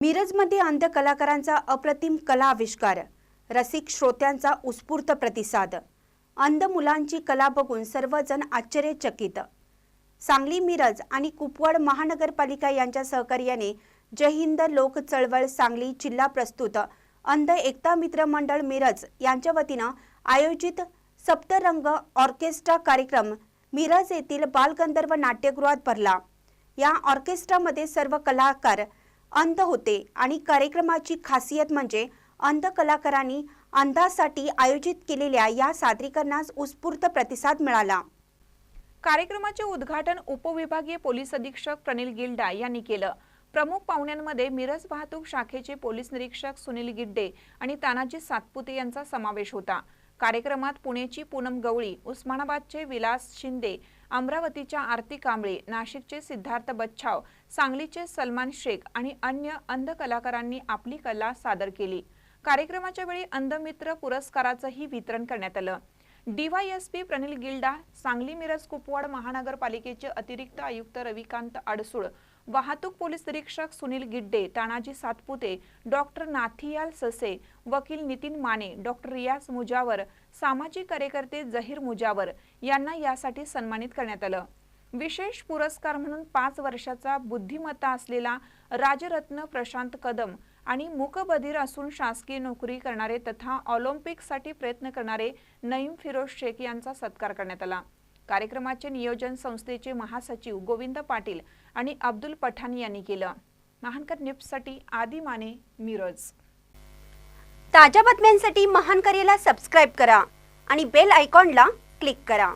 मिरजमध्ये अंध कलाकारांचा अप्रतिम कला आविष्कार रसिक श्रोत्यांचा उत्स्फूर्त प्रतिसाद. अंध मुलांची कला बघून सर्वजण आश्चर्यचकित. सांगली मिरज आणि कुपवाड महानगरपालिका यांच्या सहकार्याने जय हिंद लोक चळवळ सांगली जिल्हा प्रस्तुत. अंध एकता मित्र मंडळ मिरज यांच्या वतीनं आयोजित सप्तरंग ऑर्केस्ट्रा कार्यक्रम मिरज येथील बालगंधर्व नाट्यगृहात भरला. या ऑर्केस्ट्रामध्ये सर्व कलाकार अंध होते. आणि कार्यक्रमाची खासियत म्हणजे अंध कलाकारांनी अंधासाठी आयोजित केलेल्या या सादरीकरणास उत्स्फूर्त प्रतिसाद मिळाला. कार्यक्रमाचे उद्घाटन उपविभागीय पोलीस अधीक्षक प्रनिल गिल्डा यांनी केलं. प्रमुख पाहुण्यांमध्ये मिरज वाहतूक शाखेचे पोलीस निरीक्षक सुनील गिड्डे आणि तानाजी सातपुते यांचा समावेश होता. कार्यक्रमात पुण्याची पूनम गवळी उस्मानाबादचे विलास शिंदे अमरावतीच्या आरती कांबळे नाशिकचे सिद्धार्थ बच्छाव सांगलीचे सलमान शेख आणि अन्य अंध कलाकारांनी आपली कला सादर केली. कार्यक्रमाच्या वेळी अंधमित्र पुरस्काराचंही वितरण करण्यात आलं. डीवायएसपी प्रनिल गिल्डा सांगली मिरज कुपवाड महानगरपालिकेचे अतिरिक्त आयुक्त रविकांत अडसूळ वाहतूक पोलीस निरीक्षक सुनील गिड्डे तानाजी सातपुते डॉक्टर नाथियाल ससे वकील नितीन माने डॉक्टर रियाज मुजावर सामाजिक कार्यकर्ते जहीर मुजावर यांना यासाठी सन्मानित करण्यात आलं. विशेष पुरस्कार म्हणून पाच वर्षाचा बुद्धिमत्ता असलेला राजरत्न प्रशांत कदम आणि मूकबधीर असून शासकीय नोकरी करणारे तथा ऑलिम्पिकसाठी प्रयत्न करणारे नईम फिरोज शेख यांचा सत्कार करण्यात आला. कार्यक्रमाचे नियोजन संस्थेचे महासचिव गोविंद पाटील आणि अब्दुल पठाण यांनी केलं. महानकर न्यूजसाठी आदी माने मिरज. ताज्या बातम्यांसाठी महान करेला सबस्क्राईब करा आणि बेल आयकॉनला क्लिक करा.